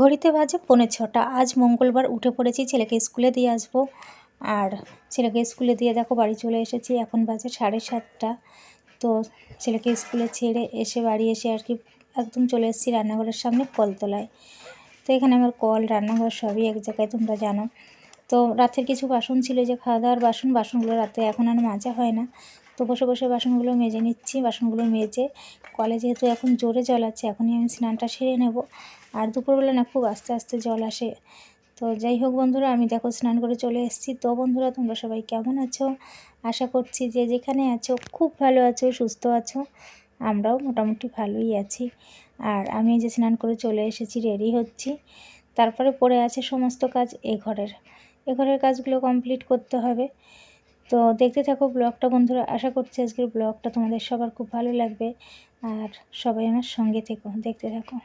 ঘড়িতে বাজে পৌনে ছটা। আজ মঙ্গলবার উঠে পড়েছি ছেলেকে স্কুলে দিয়ে আসব। আর ছেলেকে স্কুলে দিয়ে দেখো বাড়ি চলে এসেছি, এখন বাজে সাড়ে সাতটা। তো ছেলেকে স্কুলে ছেড়ে এসে বাড়ি এসে আর কি একদম চলে এসেছি রান্নাঘরের সামনে কলতলায়। তো এখানে আমার কল, রান্নাঘর সবই এক জায়গায় তোমরা জানো। তো রাতের কিছু বাসন ছিল যে খাওয়া দাওয়ার বাসন, বাসনগুলো রাতে এখন আর মাজা হয় না। তো বসে বসে বাসনগুলো মেজে নিচ্ছি, বাসনগুলো মেজে। কলে যেহেতু এখন জোরে জল আছে, এখনই আমি স্নানটা সেরে নেব। আর দুপুরবেলা না খুব আস্তে আস্তে জল আসে। তো যাই হোক বন্ধুরা, আমি দেখো স্নান করে চলে এসেছি। তো বন্ধুরা, তোমরা সবাই কেমন আছো? আশা করছি যে যেখানে আছো, খুব ভালো আছো, সুস্থ আছো। আমরাও মোটামুটি ভালোই আছি। আর আমি যে স্নান করে চলে এসেছি, রেডি হচ্ছি। তারপরে পড়ে আছে সমস্ত কাজ এ ঘরের। এ ঘরের কাজগুলো কমপ্লিট করতে হবে। তো দেখতে থাকো ব্লগটা, বন্ধুরা। আশা করছি আজকের ব্লগটা তোমাদের সবার খুব ভালো লাগবে। আর সবাই আমার সঙ্গে থেকো, দেখতে থাকো।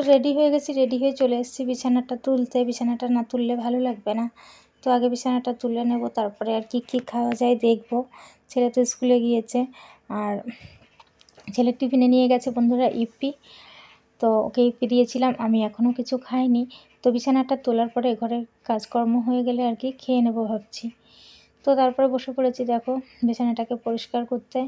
তো রেডি হয়ে গেছি রেডি হয়ে চলে এসেছি। বিছানাটা তুলতে, বিছানাটা না তুললে ভালো লাগবে না। তো আগে বিছানাটা তুলে নেব, তারপরে আর কি, কী খাওয়া যায় দেখব। ছেলে তো স্কুলে গিয়েছে, আর ছেলের টিফিনে নিয়ে গেছে বন্ধুরা ইপি। তো ওকে ইপি দিয়েছিলাম, আমি এখনও কিছু খাইনি। তো বিছানাটা তোলার পরে ঘরের কাজকর্ম হয়ে গেলে আর কি, খেয়ে নেব ভাবছি। তো তারপরে বসে পড়েছি, দেখো বিছানাটাকে পরিষ্কার করতে।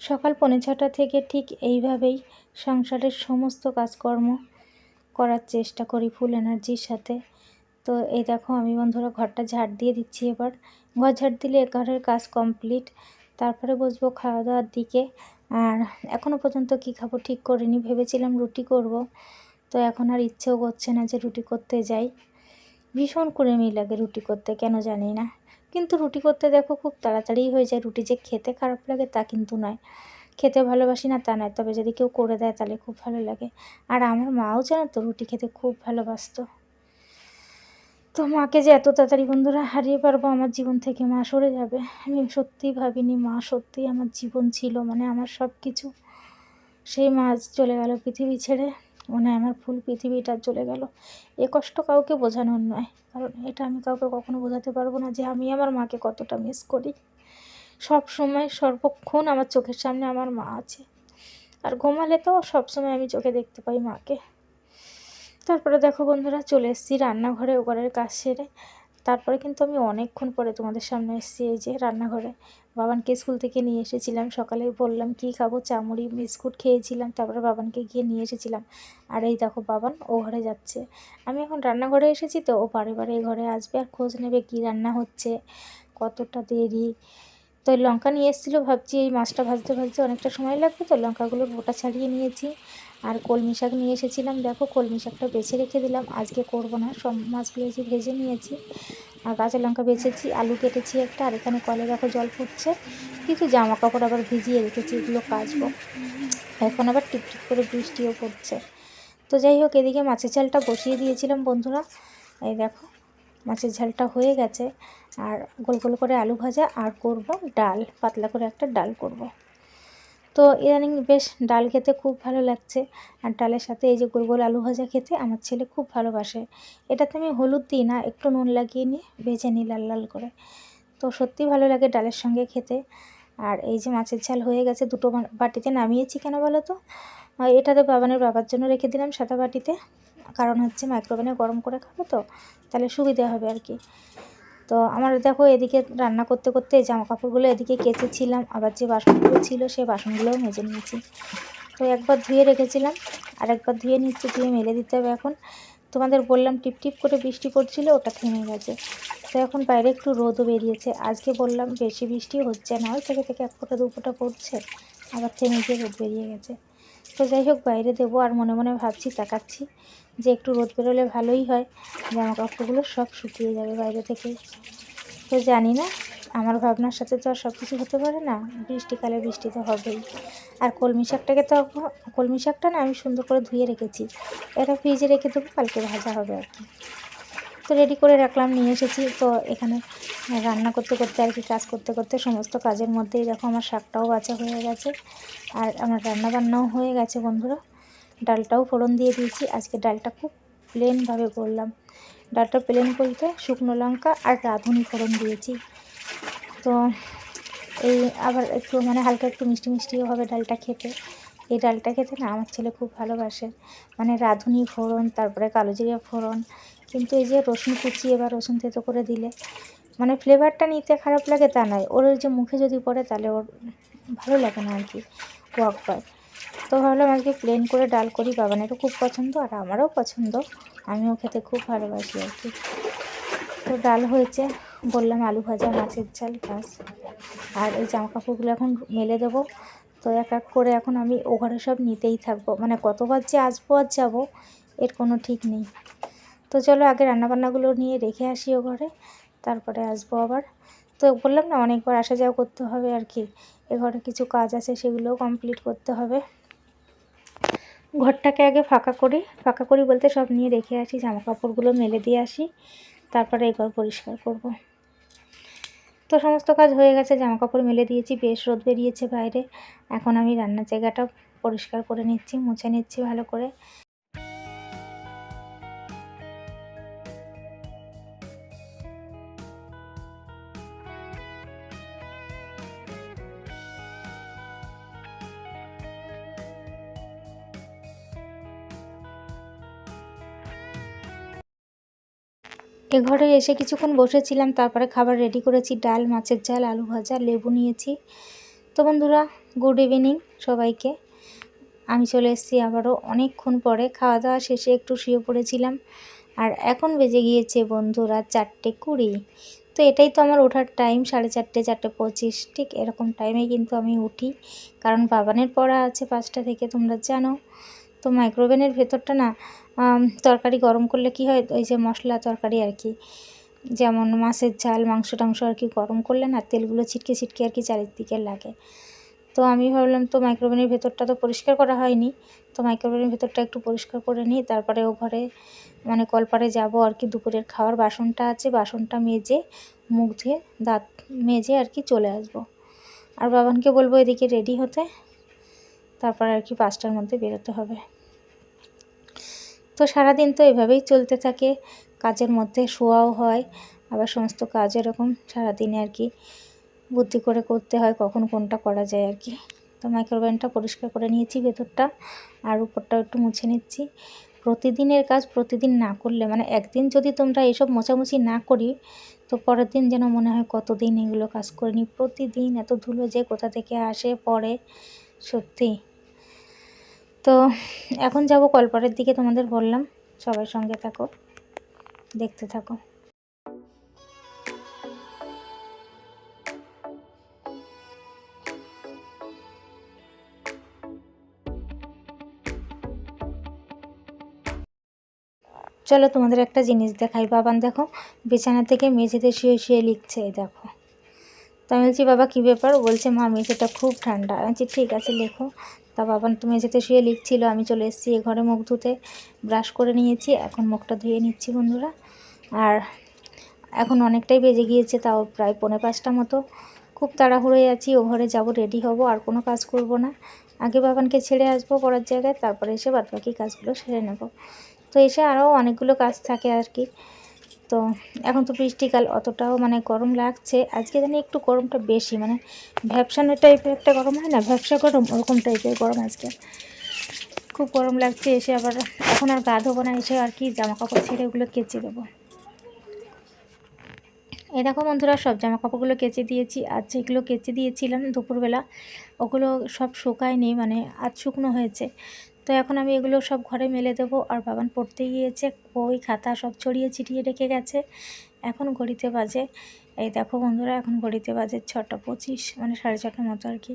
সকাল পৌনে ছটা থেকে ঠিক এইভাবেই সংসারের সমস্ত কাজকর্ম করার চেষ্টা করি ফুল এনার্জির সাথে। তো এই দেখো, আমি বন্ধুরা ঘরটা ঝাড় দিয়ে দিচ্ছি এবার। ঘর ঝাড় দিলে ঘরের কাজ কমপ্লিট। তারপরে বসবো খাওয়া দাওয়ার দিকে। আর এখনও পর্যন্ত কি খাব ঠিক করিনি, ভেবেছিলাম রুটি করব। তো এখন আর ইচ্ছেও করছে না যে রুটি করতে যাই। ভীষণ কুড়েমি লাগে রুটি করতে, কেন জানি না। কিন্তু রুটি করতে দেখো খুব তাড়াতাড়ি হয়ে যায়। রুটি যে খেতে খারাপ লাগে তা কিন্তু নয়। খেতে ভালোবাসি না তা নয়, তবে যদি কেউ করে দেয় তাহলে খুব ভালো লাগে। আর আমার মাও জানো তো রুটি খেতে খুব ভালোবাসতো। তো মাকে যে এত তাড়াতাড়ি বন্ধুরা হারিয়ে পারব আমার জীবন থেকে, মা সরে যাবে। আমি সত্যিই ভাবিনি, মা সত্যিই আমার জীবন ছিল মানে আমার সব কিছু সেই মা চলে গেল পৃথিবী ছেড়ে। মানে আমার ফুল পৃথিবীটা চলে গেল। এ কষ্ট কাউকে বোঝানোর নয়। কারণ এটা আমি কাউকে কখনো বোঝাতে পারব না যে আমি আমার মাকে কতটা মিস করি। সব সময় সর্বক্ষণ আমার চোখের সামনে আমার মা আছে। আর ঘুমালে তো সবসময় আমি চোখে দেখতে পাই মাকে। তারপরে দেখো বন্ধুরা, চলে এসেছি রান্নাঘরে ও ঘরের কাজ সেরে। তারপরে কিন্তু আমি অনেকক্ষণ পরে তোমাদের সামনে এসেছি এই যে রান্নাঘরে। বাবানকে স্কুল থেকে নিয়ে এসেছিলাম, সকালে বললাম কি খাব? চামড়ি, বিস্কুট খেয়েছিলাম, তারপরে বাবানকে গিয়ে নিয়ে এসেছিলাম। আর এই দেখো বাবান, ও ঘরে যাচ্ছে। আমি এখন রান্নাঘরে এসেছি তো, ও বারে বারে ঘরে আসবে আর খোঁজ নেবে কী রান্না হচ্ছে, কতটা দেরি। তো লঙ্কা নিয়ে এসেছিল, ভাবছি এই মাছটা ভাজতে ভাজতে অনেকটা সময় লাগবে, তো লঙ্কাগুলোর বোটা ছাড়িয়ে নিয়েছি। আর কলমি শাক নিয়ে এসেছিলাম, দেখো কলমি শাকটা বেছে রেখে দিলাম, আজকে করব না, সব মাছগুলো এসে ভেজে নিয়েছি। আর কাঁচা লঙ্কা বেছেছি, আলু কেটেছি একটা, আর এখানে কলে দেখো জল ফুটছে কিছু জামা কাপড় আবার ভিজিয়ে রেখেছি, এগুলো কাচবো। এখন আবার টিপটিপ করে বৃষ্টিও পড়ছে। তো যাই হোক, এদিকে মাছের ঝালটা বসিয়ে দিয়েছিলাম বন্ধুরা, এই দেখো। মাছের ঝালটা হয়ে গেছে। আর গোল গোল করে আলু ভাজা আর করব ডাল, পাতলা করে একটা ডাল করব। তো ইদানিং বেশ ডাল খেতে খুব ভালো লাগছে। আর ডালের সাথে এই যে গোল গোল আলু ভাজা খেতে আমার ছেলে খুব ভালোবাসে। এটাতে আমি হলুদ দিই না, একটু নুন লাগিয়ে নিয়ে ভেজে নিই লাল লাল করে। তো সত্যি ভালো লাগে ডালের সঙ্গে খেতে। আর এই যে মাছের ঝাল হয়ে গেছে, দুটো বাটিতে নামিয়েছি কেন বলো তো? এটাতে বাবানের বাবার জন্য রেখে দিলাম সাদা বাটিতে। কারণ হচ্ছে মাইক্রোওভেনে গরম করে খাব তো, তাহলে সুবিধা হবে আর কি। তো আমার দেখো এদিকে রান্না করতে করতে জামা কাপড়গুলো এদিকে কেচেছিলাম, আবার যে বাসনগুলো ছিল সেই বাসনগুলোও মেজে নিয়েছি। তো একবার ধুয়ে রেখেছিলাম, আর একবার ধুয়ে নিচ্ছি, ধুয়ে মেলে দিতে হবে এখন। তোমাদের বললাম টিপ টিপ করে বৃষ্টি পড়ছিল, ওটা থেমে গেছে। তো এখন বাইরে একটু রোদও বেরিয়েছে। আজকে বললাম বেশি বৃষ্টি হচ্ছে না, ওই থেকে থেকে এক ফোঁটা, দু ফোঁটা পড়ছে, আবার থেমে গিয়ে রোদ বেরিয়ে গেছে। তো যাই হোক, বাইরে দেবো আর মনে মনে ভাবছি, তাকাচ্ছি যে একটু রোদ বেরোলে ভালোই হয়। জামা কাপড়গুলো সব শুকিয়ে যাবে বাইরে থেকে। তো জানি না, আমার ভাবনার সাথে তো আর সব কিছু হতে পারে না। বৃষ্টিকালে বৃষ্টি তো হবেই। আর কলমি শাকটাকে তো কলমি শাকটা না আমি সুন্দর করে ধুয়ে রেখেছি। এটা ফ্রিজে রেখে দেবো, কালকে ভাজা হবে আর কি। তো রেডি করে রাখলাম, নিয়ে এসেছি। তো এখানে রান্না করতে করতে আর কি, কাজ করতে করতে সমস্ত কাজের মধ্যেই দেখো আমার শাকটাও বাঁচা হয়ে গেছে। আর আমার রান্না বান্নাও হয়ে গেছে বন্ধুরা। ডালটাও ফোড়ন দিয়ে দিয়েছি। আজকে ডালটা খুব প্লেনভাবে করলাম। ডালটা প্লেন বলতে শুকনো লঙ্কা আর রাঁধুনি ফোড়ন দিয়েছি। তো এই আবার একটু মানে হালকা একটু মিষ্টি মিষ্টিও হবে ডালটা খেতে। এই ডালটা খেতে না আমার ছেলে খুব ভালোবাসে। মানে রাঁধুনি ফোড়ন, তারপরে কালো জিরে ফোড়ন কিন্তু এই যে রসুন কুচিয়ে বা রসুন থেতো করে দিলে মানে ফ্লেভারটা নিতে খারাপ লাগে তা নয়। ওর যে মুখে যদি পড়ে তাহলে ওর ভালো লাগে না আর কি ওয়াক পায় তো ভাবলাম আজকে প্লেন করে ডাল করি, বাবানেরও খুব পছন্দ আর আমারও পছন্দ। আমিও খেতে খুব ভালোবাসি আর কি তো ডাল হয়েছে, বললাম আলু ভাজা, মাছের ঝাল বাস আর এই জামা কাপড়গুলো এখন মেলে দেবো। তো এক এক করে এখন আমি ও ঘরে সব নিতেই থাকব। মানে কতবার যে আসব আর যাব, এর কোনো ঠিক নেই। তো চলো আগে রান্নাবান্নাগুলো নিয়ে রেখে আসি ও ঘরে, তারপরে আসব আবার। তো বললাম না, অনেকবার আসা যাওয়া করতে হবে আর কি। এ ঘরে কিছু কাজ আছে, সেগুলোও কমপ্লিট করতে হবে। ঘরটাকে আগে ফাঁকা করি ফাঁকা করি বলতে সব নিয়ে রেখে আসি জামা কাপড়গুলো মেলে দিয়ে আসি, তারপরে এই ঘর পরিষ্কার করব। তো সমস্ত কাজ হয়ে গেছে জামা কাপড় মেলে দিয়েছি, বেশ রোদ বেরিয়েছে বাইরে। এখন আমি রান্নার জায়গাটা পরিষ্কার করে নিচ্ছি, মুছে নিচ্ছি ভালো করে। এ ঘরে এসে কিছুক্ষণ বসেছিলাম, তারপরে খাবার রেডি করেছি, ডাল, মাছের ঝাল, আলু ভাজা, লেবু নিয়েছি। তো বন্ধুরা গুড ইভিনিং সবাইকে। আমি চলে এসেছি আবারও অনেকক্ষণ পরে। খাওয়া দাওয়া শেষে একটু শুয়ে পড়েছিলাম। আর এখন বেজে গিয়েছে বন্ধুরা চারটে কুড়ি। তো এটাই তো আমার ওঠার টাইম সাড়ে চারটে চারটে পঁচিশ। ঠিক এরকম টাইমে কিন্তু আমি উঠি। কারণ বাবানের পড়া আছে পাঁচটা থেকে, তোমরা জানো। তো মাইক্রোওভেনের ভেতরটা না তরকারি গরম করলে কি হয়? ওই যে মশলা তরকারি আর কি। যেমন মাছের ঝাল, মাংস টাংস আর কি গরম করলে না তেলগুলো ছিটকে ছিটকে আর কি চারিদিকে লাগে। তো আমি ভাবলাম, তো মাইক্রোওভেনের ভেতরটা তো পরিষ্কার করা হয়নি। তো মাইক্রোওভেনের ভেতরটা একটু পরিষ্কার করে নিই। তারপরে ও ঘরে মানে কলপারে যাব আর কি, দুপুরের খাওয়ার বাসনটা আছে, বাসনটা মেজে, মুখ ধুয়ে, দাঁত মেজে আর কি চলে আসব। আর বাবানকে বলব এদিকে রেডি হতে। তারপর আর কি পাঁচটার মধ্যে বেরোতে হবে। তো সারাদিন তো এভাবেই চলতে থাকে, কাজের মধ্যে শোয়াও হয়, আবার সমস্ত কাজ এরকম সারাদিনে আর কি বুদ্ধি করে করতে হয়, কখন কোনটা করা যায় আর কি। তো মাইক্রোওভেনটা পরিষ্কার করে নিয়েছি ভেতরটা, আর উপরটাও একটু মুছে নিচ্ছি। প্রতিদিনের কাজ প্রতিদিন না করলে মানে একদিন যদি তোমরা এসব মোছামুছি না করি, তো পরের দিন যেন মনে হয় কতদিন এগুলো কাজ করিনি। প্রতিদিন এত ধুলো যে কোথা থেকে আসে, পড়ে, সত্যি। তো এখন যাব কলপাড়ের দিকে, তোমাদের বললাম। সবার সঙ্গে থাকো, দেখতে থাকো। চলো তোমাদের একটা জিনিস দেখাই, বাবান দেখো, বিছানা থেকে মেঝেতে শুয়ে শুয়ে লিখছে দেখো। তো আমি বলছি, বাবা, কী ব্যাপার? বলছে, মা, মেঝেটা খুব ঠান্ডা। আমি বলছি, ঠিক আছে, লেখো। তা বাবান তুমি মেঝেতে শুয়ে লিখছিল, আমি চলে এসেছি এ ঘরে মুখ ধুতে, ব্রাশ করে নিয়েছি, এখন মুখটা ধুয়ে নিচ্ছি বন্ধুরা। আর এখন অনেকটাই বেজে গিয়েছে, তাও প্রায় পৌনে পাঁচটা মতো। খুব তাড়াহুড়োয় আছি, ও ঘরে যাব, রেডি হব, আর কোনো কাজ করব না। আগে বাবানকে ছেড়ে আসব পড়ার জায়গায়, তারপরে এসে বাদবাকি কাজগুলো সেরে নেব। তো এসে আরও অনেকগুলো কাজ থাকে আর কি। তো এখন তো বৃষ্টিকাল, অতটাও মানে গরম লাগছে। আজকে জানি একটু গরমটা বেশি মানে ভ্যাবসানো টাইপের একটা গরম হয় না? ব্যবসা গরম, ওরকম টাইপের গরম আজকে। খুব গরম লাগছে, এসে আবার এখন আর গা ধোবো না, এসে আর কি জামা কাপড় ছেড়ে ওগুলো কেচে দেবো। এই দেখো বন্ধুরা, সব জামা কাপড়গুলো কেচে দিয়েছি। আর যেগুলো কেচে দিয়েছিলাম দুপুরবেলা, ওগুলো সব শুকায়নি মানে আজ শুকনো হয়েছে। তো এখন আমি এগুলো সব ঘরে মেলে দেবো। আর বাবান পড়তে গিয়েছে, বই, খাতা সব ছড়িয়ে ছিটিয়ে রেখে গেছে। এখন ঘড়িতে বাজে, এই দেখো বন্ধুরা, এখন ঘড়িতে বাজে ছটা পঁচিশ মানে সাড়ে ছটার মতো আর কি।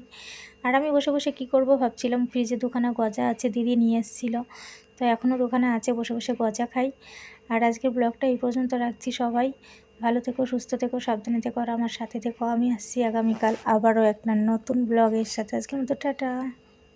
আর আমি বসে বসে কি করব ভাবছিলাম, ফ্রিজে দুখানা গজা আছে, দিদি নিয়ে এসেছিল। তো এখনও দোকানে আছে, বসে বসে গজা খাই। আর আজকের ব্লগটা এই পর্যন্ত রাখছি সবাই। ভালো থেকো, সুস্থ থেকো, সাবধানে থেকো, আর আমার সাথে থেকো। আমি আসছি আগামীকাল আবারও একটা নতুন ব্লগের সাথে। আজকের মতো, টাটা।